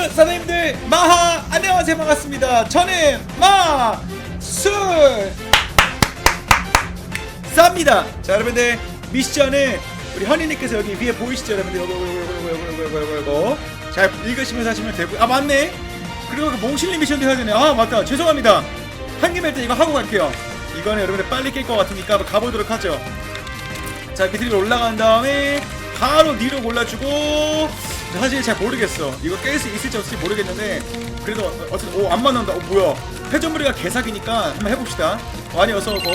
유튜브 사장님들 마하 안녕하세요. 반갑습니다. 저는 마술 쌉니다. 자 여러분들 미션을 우리 허니님께서 여기 위에 보이시죠 여러분들? 요거 요거 요거 요거 요거 요거 요거 잘 읽으시면서 하시면 되고. 아 맞네. 그리고 그 몽실님 미션도 해야 되네. 아 맞다. 죄송합니다. 한 김에 일단 이거 하고 갈게요. 이거는 여러분들 빨리 깰 것 같으니까 가보도록 하죠. 자 밑으로 올라간 다음에 바로 니로 골라주고 사실 잘 모르겠어. 이거 깰 수 있을지 없을지 모르겠는데 그래도 어- 어쨌든 오안 맞는다. 어 뭐야. 회전무리가 개사기니까 한번 해봅시다. 많이 어서 오고.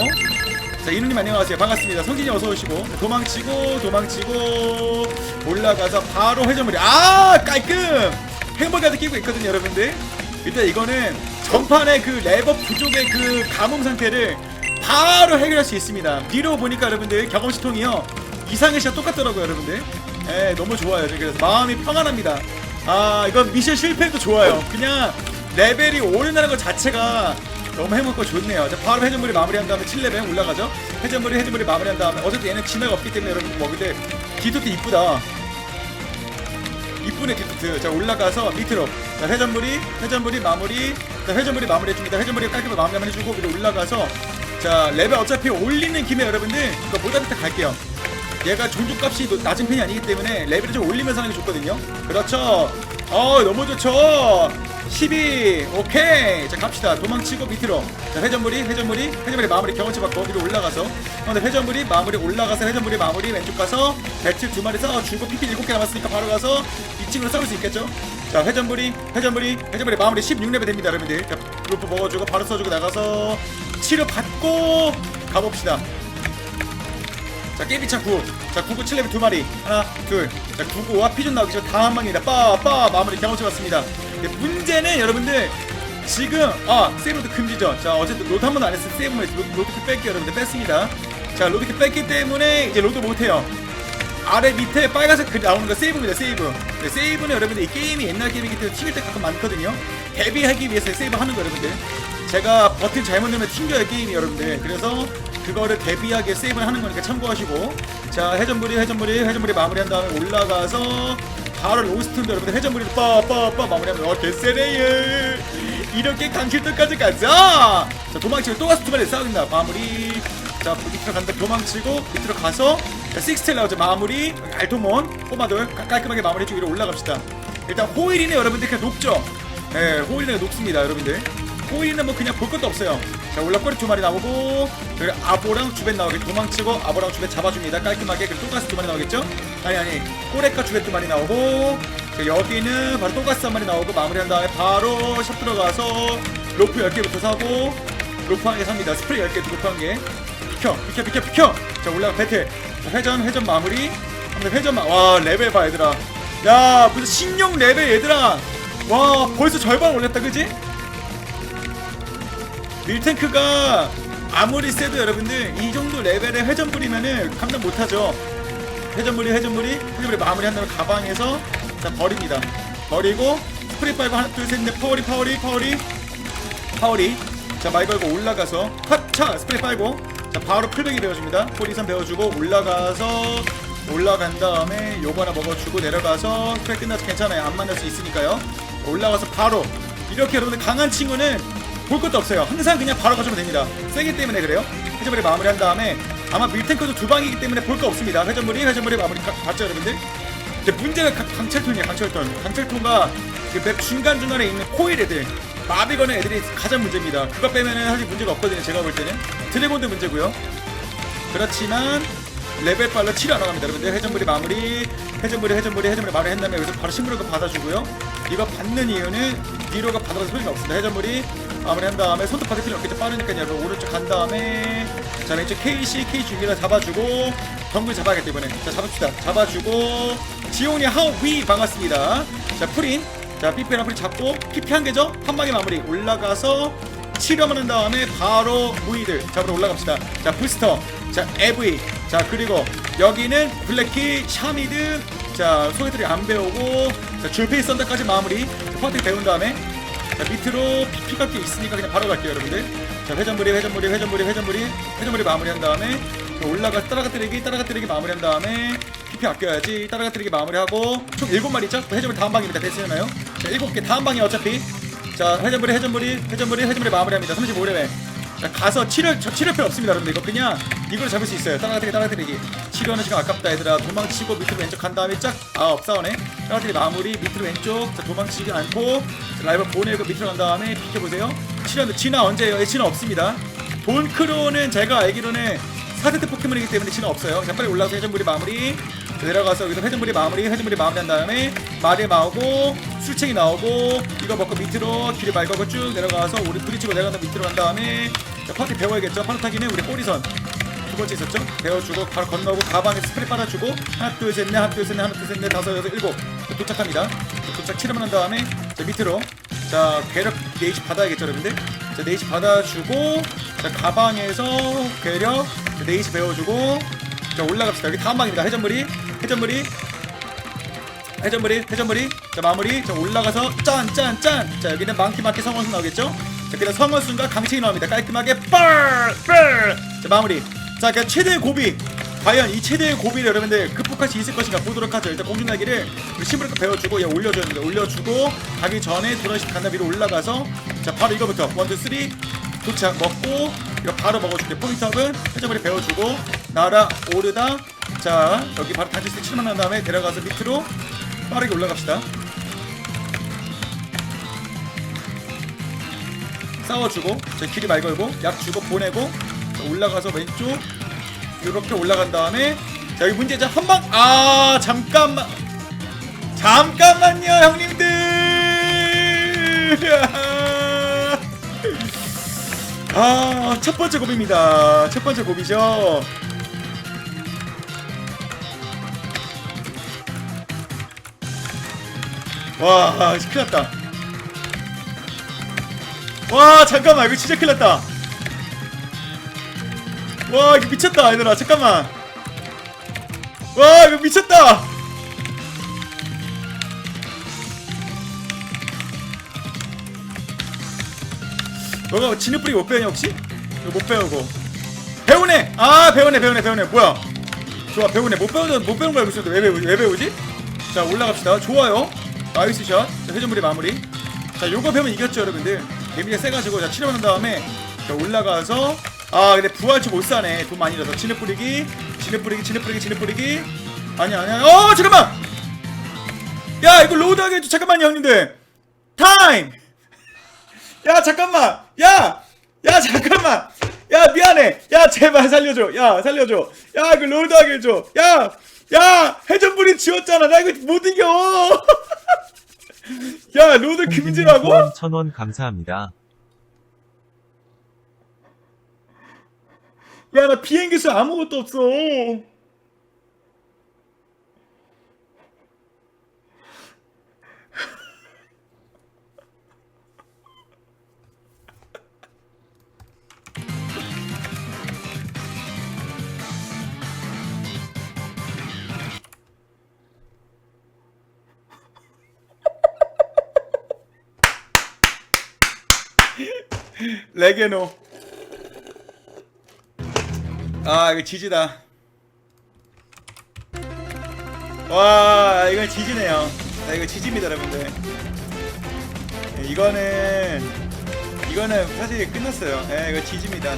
자 이누님 안녕하세요. 반갑습니다. 성진이 어서 오시고. 도망치고 도망치고. 올라가서 바로 회전무리. 아 깔끔! 행복하게 끼고 있거든요 여러분들. 일단 이거는 전판의 그 레버 부족의 그 감음 상태를 바로 해결할 수 있습니다. 뒤로 보니까 여러분들 경험치 통이요. 이상의 시가 똑같더라고요 여러분들 예 너무 좋아요 그래서 마음이 평안합니다 아 이건 미션 실패도 좋아요 그냥 레벨이 오른다는 것 자체가 너무 행복하고 좋네요. 자, 바로 회전물이 마무리한 다음에 7레벨 올라가죠. 회전물이 회전물이 마무리한 다음에 어차피 얘는 진화가 없기 때문에 여러분 뭐 근데 디토트 이쁘다. 이쁘네 디토트. 자 올라가서 밑으로. 자 회전물이 회전물이 마무리. 자 회전물이 마무리해줍니다. 회전물이 깔끔하게 마무리 한번 해주고 위로 올라가서 자 레벨 어차피 올리는 김에 여러분들 이거 모다리타 갈게요. 얘가 종족값이 노- 낮은 편이 아니기 때문에 레벨을 좀 올리면서 하는 게 좋거든요. 그렇죠. 어 너무 좋죠. 12 오케이. 자 갑시다. 도망치고 밑으로. 자 회전물이 회전물이 회전물이 마무리 경험치 받고 위로 올라가서. 근데 회전물이 마무리 올라가서 회전물이 마무리 왼쪽 가서 배틀 두 마리 싸워 주고 PP 7개 남았으니까 바로 가서 2층으로 싸울 수 있겠죠? 자 회전물이 회전물이 회전물이 마무리 16레벨 됩니다 여러분들. 자 로프 먹어주고 바로 써주고 나가서 치료 받고 가봅시다 자 깨비창 9. 자99 7레벨 두 마리. 하나, 둘. 자 99와 피존 나오기 전에 다한 방입니다. 빠빠 마무리 경험치 받습니다. 근데 문제는 여러분들 지금 아 세이브도 금지죠. 자 어쨌든 로드 한 번도 안 했을 때 세이브만 했- 로- 로드킬 뺄게요 여러분들 뺐습니다. 자 로드킬 뺐기 때문에 이제 로드 못해요. 아래 밑에 빨간색 글 나오는 거 세이브입니다 세이브 네, 세이브는 여러분들 이 게임이 옛날 게임이기 때문에 튕길 때 가끔 많거든요 데뷔하기 위해서 세이브 하는 거 여러분들 제가 버튼 잘못 누르면 튕겨요 게임이 여러분들 그래서 그거를 데뷔하게 세이브를 하는 거니까 참고하시고. 자 회전물이 회전물이 회전물이 마무리한 다음에 올라가서 바로 로스트인데 여러분들 회전물이 빠빠빠 마무리하면 어 개쎄네요. 이렇게 강실도까지 가자! 자 도망치고 또 가서 두 마리 싸운다. 마무리. 자 밑으로 간다. 도망치고 밑으로 가서 자, 식스텔 나오죠 마무리. 알토몬 꼬마돌 가- 깔끔하게 마무리해주고 위로 올라갑시다. 일단 호일이는 여러분들. 그냥 높죠? 예 호일은 높습니다 여러분들 호일은 뭐 그냥 볼 것도 없어요. 자 올라 꼬리 두 마리 나오고 그리고 아보랑 주벤 나오게 도망치고 아보랑 주벤 잡아줍니다. 깔끔하게. 그리고 또가스 두 마리 나오겠죠? 아니 아니. 꼬레카 주벤 두 마리 나오고 자, 여기는 바로 또가스 한 마리 나오고 마무리한 다음에 바로 샵 들어가서 로프 10개부터 사고 로프 한개 삽니다. 스프레이 10개 로프 한개. 비켜 비켜 비켜 비켜. 자 올라가 배틀. 자, 회전 회전 마무리. 한번 회전 마와 레벨 봐 얘들아. 야 무슨 신용 레벨 얘들아. 와 벌써 절반 올렸다 그지 밀탱크가 아무리 세도 여러분들 이 정도 레벨의 회전물이면은 감당 못하죠. 회전물이 회전물이 회전물이 마무리 한 다음에 가방에서 자 버립니다. 버리고 스프레이 빨고 하나 둘셋넷 파워리 파워리 파워리. 파워리. 자 마이 걸고 올라가서 핫차! 스프레이 빨고 자 바로 풀백이 배워줍니다. 포리선 배워주고 올라가서 올라간 다음에 요거 하나 먹어주고 내려가서 스프레이 끝나서 괜찮아요. 안 만날 수 있으니까요. 올라가서 바로 이렇게 여러분들 강한 친구는 볼 것도 없어요. 항상 그냥 바로 가주면 됩니다. 세기 때문에 그래요. 회전물이 마무리한 다음에 아마 밀탱크도 두 방이기 때문에 볼 거 없습니다. 회전물이 회전물이 마무리 가- 봤죠 여러분들? 근데 문제가 가- 강철통이에요 강철통. 강철통과 그맵 중간 중간에 있는 코일 애들 마비 거는 애들이 가장 문제입니다. 그거 빼면은 사실 문제가 없거든요 제가 볼 때는. 드래곤도 문제고요. 그렇지만 레벨 빨로 치료 안 나갑니다 여러분들. 회전물이 마무리 회전물이 회전물이 회전물이 마무리 한 다음에 여기서 바로 신부름도 받아주고요. 이거 받는 이유는 니로가 받아서 소리가 없습니다. 회전물이 마무리 한 다음에 손톱 받을 필요 없겠죠. 빠르니까 여러분. 오른쪽 간 다음에. 자 왼쪽 KC K 중기를 잡아주고 덩굴 잡아야겠다 이번에 자 잡읍시다. 잡아주고 지온이 하위 반갑습니다. 자 프린 자 삐삐랑 프린 잡고 PP 한 개죠? 한 방에 마무리. 올라가서 치료만 한 다음에 바로 무이들 잡으러 올라갑시다. 자 부스터, 자 에브이, 자 그리고 여기는 블랙키, 샤미드, 자 소개들이 안 배우고. 자 줄페이 썬더까지 마무리. 퍼트 배운 다음에 자 밑으로 PP 깎게 있으니까 그냥 바로 갈게요 여러분들. 자 회전물이 회전물이 회전물이 회전물이 회전물이 마무리한 다음에 자, 올라가 따라가 때리기 따라가 때리기 마무리한 다음에 PP 아껴야지 따라가뜨리기 마무리하고 총 7마리죠? 해전물 다음 방입니다 됐으나요? 자 7개 다음 방이 어차피 자 회전물이 회전물이 회전물이 회전물이 마무리합니다 35레벨 자 가서 치료 저 치료 필요 없습니다 여러분들. 이거 그냥 이걸 잡을 수 있어요. 따라가뜨리기 따라가뜨리기 치료하는 시간 아깝다 얘들아. 도망치고 밑으로 왼쪽 간 다음에 쫙아 싸우네 따라가뜨리기 마무리 밑으로 왼쪽. 자 도망치지 않고. 자, 라이벌 보내고 밑으로 간 다음에 비켜보세요. 치료하는데 진화 언제예요? 예, 진화 없습니다. 돈크로는 제가 알기로는 4세트 포켓몬이기 때문에 진화 없어요. 자 빨리 올라가서 회전물이 마무리. 자, 내려가서 여기서 회전물이 마무리 회전물이 마무리한 다음에 말이 나오고 술책이 나오고 이거 먹고 밑으로 길이 맑고 쭉 내려가서 우리 부딪히고 내려가서 밑으로 간 다음에 자, 파티 배워야겠죠? 파르타기는 우리 꼬리선. 두 번째 있었죠? 배워주고 바로 건너고 가방에 스프레이 빨아주고 하나 둘셋넷 하나 둘셋넷 하나 둘셋넷 다섯 여섯 일곱. 자, 도착합니다. 자, 도착 치료만 한 다음에 자 밑으로. 자 괴력 네이시 받아야겠죠 여러분들? 자 네이시 받아주고 자 가방에서 괴력 자, 네이시 배워주고 자 올라갑시다. 여기 다음 방입니다. 회전물이 회전물이 회전물이 회전물이 자 마무리. 자 올라가서 짠짠짠. 자 여기는 망키 마키 성원순 나오겠죠 자 그다음 성원순과 강체이 나옵니다. 깔끔하게 뻘뻘 자 마무리. 자 그냥 최대의 고비. 과연 이 최대의 고비를 여러분들 극복할 수 있을 것인가 보도록 하죠. 일단 공중날개를 우리 심부르크 배워주고 얘 올려주는데 올려주고 가기 전에 도라시 간다 위로 올라가서 자 바로 이거부터. 원투 쓰리. 도착 먹고 이거 바로 먹어줄게. 포인트업은 회전물이 배워주고 날아 오르다. 자 여기 바로 단지스 칠만 한 다음에 데려가서 밑으로 빠르게 올라갑시다 싸워주고 자 길이 말 걸고 약 주고 보내고 자, 올라가서 왼쪽 이렇게 올라간 다음에 자 여기 문제자 한방 아 잠깐만 잠깐만요 형님들 아, 첫 번째 고비입니다. 첫 번째 고비죠. 와, 큰일 났다. 와, 잠깐만, 이거 진짜 큰일 났다. 와, 이거 미쳤다, 얘들아. 잠깐만. 와, 이거 미쳤다. 너가 진흙 뿌리 못 배우냐 혹시? 이거 못 배우고 배우네! 아 배우네 배우네 배우네 뭐야 좋아 배우네 못 배우는 못 배운 거 알고 있었는데 왜 배우지? 왜 배우지? 자 올라갑시다 좋아요 나이스 샷 자, 회전물이 마무리 자 요거 배우면 이겼죠 여러분들 데미지가 세가지고 자 치료한 다음에 자 올라가서 아 근데 부활치 못 사네. 돈 많이 들어서. 진흙 뿌리기 진흙 뿌리기 진흙 뿌리기 진흙 뿌리기. 아니야 아니야. 어 잠깐만! 야 이거 로드하게 해줘 잠깐만요 형님들. 타임! 야 잠깐만! 야! 야 잠깐만! 야 미안해. 야 제발 살려줘. 야 살려줘. 야 이거 로드하게 해줘 야! 야! 회전불이 지웠잖아. 나 이거 못 이겨 야 로드 금지라고? 천원 감사합니다. 야 나 비행기 수 아무것도 없어 레게노. 아 이거 지지다. 와 이건 지지네요. 나 이거 지집니다 여러분들. 예, 이거는 이거는 사실 끝났어요. 예 이거 지집니다.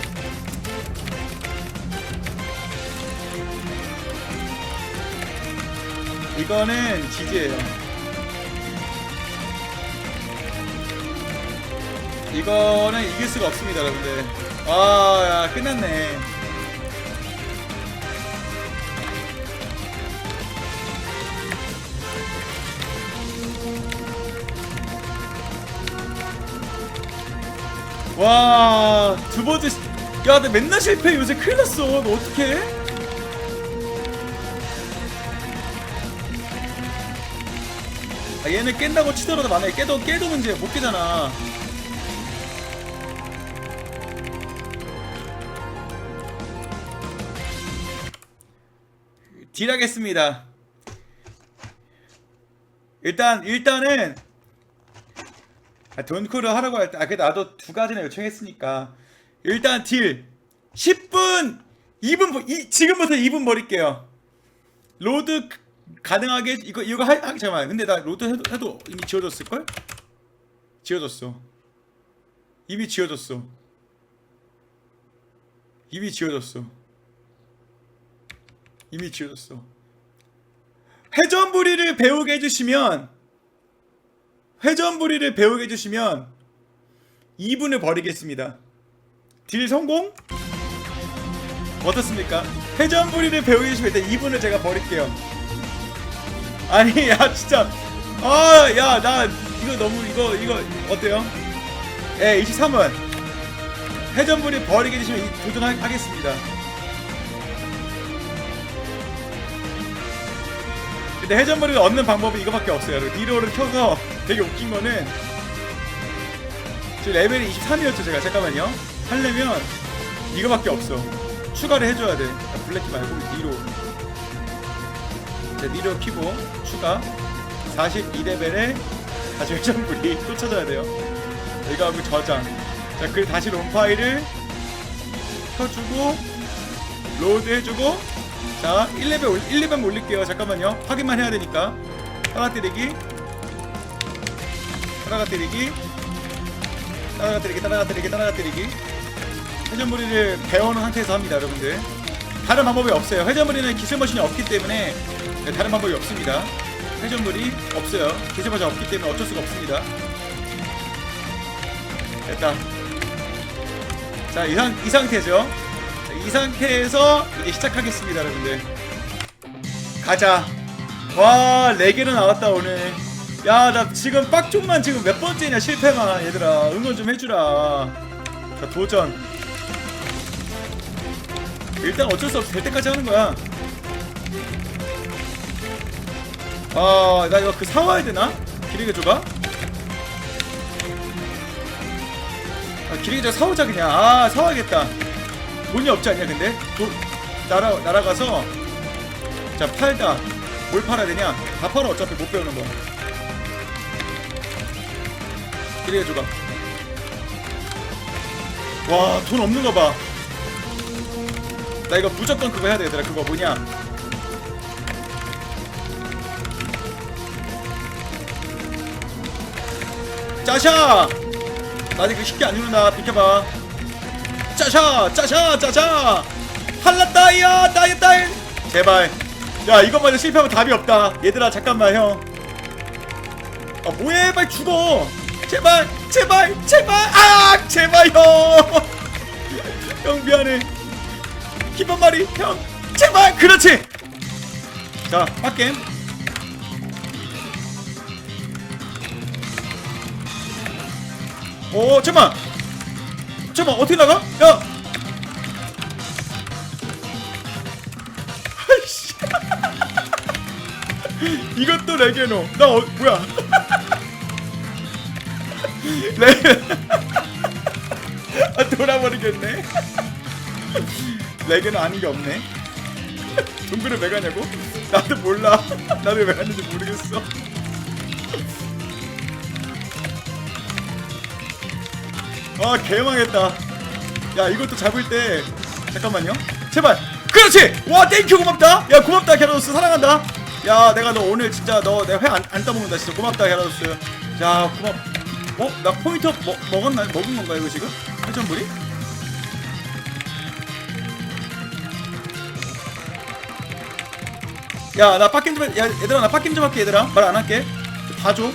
이거는 지지예요 이거는 이길 수가 없습니다 여러분들 아 야, 끝났네 와, 두 번째. 시- 야, 나 맨날 실패. 요새 큰일 났어. 너 어떡해? 아, 얘는 깬다고 치더라도 만약에 깨도, 깨도 문제야. 못 깨잖아. 딜하겠습니다. 일단, 일단은, 아, 돈코를 하라고 할 때, 아, 그래도 나도 두 가지나 요청했으니까. 일단 딜. 10분, 2분, 버- 이, 지금부터 2분 버릴게요. 로드 그- 가능하게 이거 이거 하, 아, 잠깐만 근데 나 로드 해도, 해도 이미 지워졌을 걸? 지워졌어 이미 지워졌어 이미 지워졌어 이미 지워졌어 회전부리를 배우게 해주시면 회전부리를 배우게 해주시면 2분을 버리겠습니다 딜 성공? 어떻습니까? 회전부리를 배우게 해주시면 일단 2분을 제가 버릴게요 아니 야 진짜 아 야 나 이거 너무 이거 이거 어때요? 예 23원 회전부리 버리게 해주시면 이- 도전하겠습니다 근데 회전부리를 얻는 방법이 이거밖에 없어요. 디로를 켜서 되게 웃긴 거는 지금 레벨이 23이었죠 제가. 잠깐만요. 하려면 이거밖에 없어. 추가를 해줘야 돼. 아, 블랙키 말고 니로. 자 니로 키고 추가. 42레벨에 다시 회전불이 또 찾아야 돼요. 이거 하고 저장. 자 그리고 다시 롬 파일을 켜주고 로드 해주고 자 1레벨 올, 1레벨 올릴게요. 잠깐만요. 확인만 해야 되니까. 따라 때리기. 따라가 때리기. 따라가 때리기 따라가 때리기 따라가 때리기. 회전무리를 배워놓은 상태에서 합니다 여러분들. 다른 방법이 없어요. 회전무리는 기술 머신이 없기 때문에 네, 다른 방법이 없습니다. 회전물이 없어요. 기술 머신이 없기 때문에 어쩔 수가 없습니다. 됐다. 자이 이 상태죠. 자, 이 상태에서 이제 시작하겠습니다 여러분들. 가자. 와 4개로 나왔다 오늘. 야 나 지금 빡종만 지금 몇 번째냐 실패만 얘들아. 응원 좀 해주라. 자 도전. 일단 어쩔 수 없이 될 때까지 하는 거야. 아나 이거 그 사와야 되나? 기리게 줘가? 아 기리게 줘 사오자 그냥. 아 사와야겠다 돈이 없지 않냐 근데? 돈 날아, 날아가서 자 팔다. 뭘 팔아야 되냐? 다 팔아 어차피 못 배우는 거. 기리게 줘가 와 돈 없는 거봐. 나 이거 무조건 그거 해야 돼 얘들아 그거 뭐냐? 짜샤! 나 아직 그 쉽게 안 누른다. 비켜봐 짜샤 짜샤 짜샤. 할라 따이야 따이 따이. 제발. 야 해도 실패하면 답이 없다. 얘들아 잠깐만 형아 뭐해? 빨리 죽어. 제발 제발 제발. 아 제발 형. 형 미안해. 힙한 마리 형. 제발. 그렇지. 자 빡겜. 오 잠만 잠만 어떻게 나가? 야! 아이씨. 이것도 레게노. 나 어, 뭐야? 레 아, 돌아버리겠네. 레게노 아닌 게 없네. 동굴을 왜 가냐고? 나도 몰라. 나도 왜 갔는지 모르겠어 아 개망했다. 야 이것도 잡을 때 잠깐만요. 제발. 그렇지! 와 땡큐 고맙다. 야 고맙다 게라도스. 사랑한다. 야 내가 너 오늘 진짜 너 내가 회안 안 따먹는다 진짜. 고맙다 게라도스. 야 고맙 어? 나 포인트 먹, 먹었나? 먹은 건가 이거 지금? 회전물이? 야나 빡김 좀 해. 야 얘들아 나 빡김 좀 할게 얘들아. 말 안 할게. 봐줘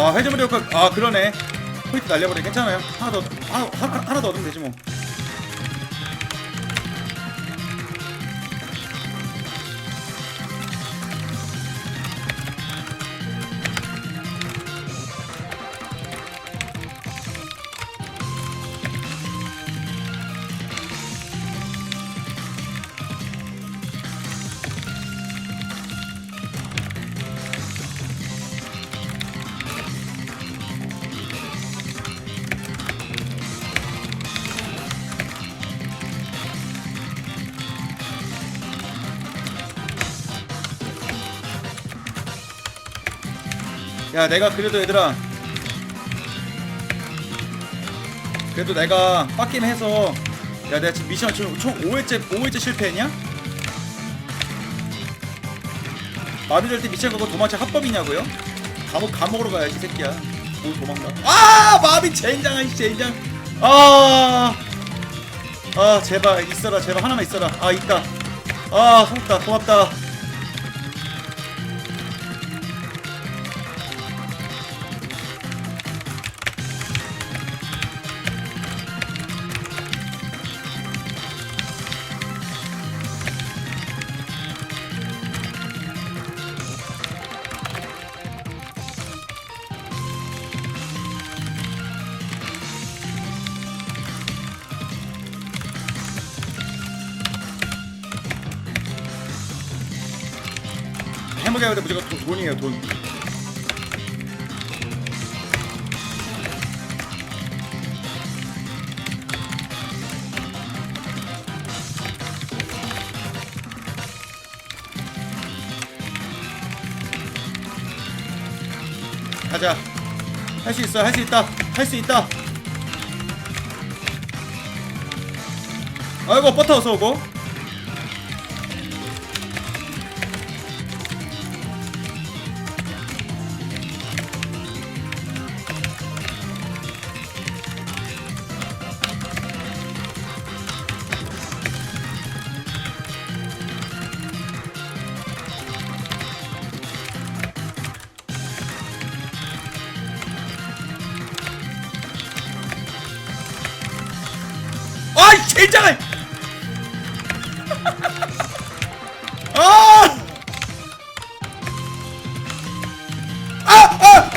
아 회전물이 효과 아 그러네. 포인트 날려버려 괜찮아요. 하나 더 아, 하나, 하나 더 얻으면 되지 뭐 야 내가 그래도 얘들아. 그래도 내가 빡김 해서. 야 내가 지금 미션 총, 총 5회째 5회째 실패했냐? 마비될 때 미션 그거 도망쳐 합법이냐고요? 감옥 감옥으로 가야지 이 새끼야. 뭘 도망가. 아 마비 젠장 아이 젠장. 아. 아 제발 있어라 제발. 하나만 있어라. 아 있다. 아 고맙다. 고맙다 가자. 할 수 있어 할 수 있다 할 수 있다. 아이고 버터 어서 오고 아!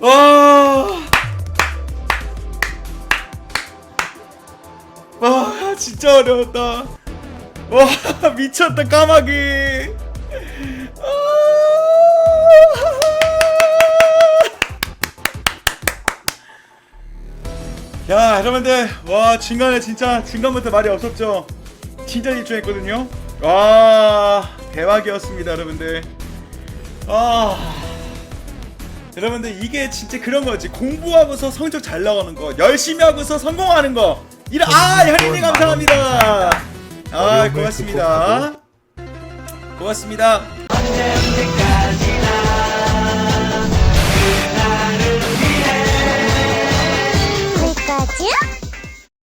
와. 와, 진짜 어려웠다. 와, 미쳤다, 까마귀. 아. 야, 여러분들, 와, 중간에 진짜, 중간부터 말이 없었죠? 진짜 집중했거든요? 와, 대박이었습니다, 여러분들. 아. 여러분들 이게 진짜 그런 거지. 공부하고서 성적 잘 나가는 거 열심히 하고서 성공하는 거. 이런 아 현인님 감사합니다. 아 고맙습니다. 고맙습니다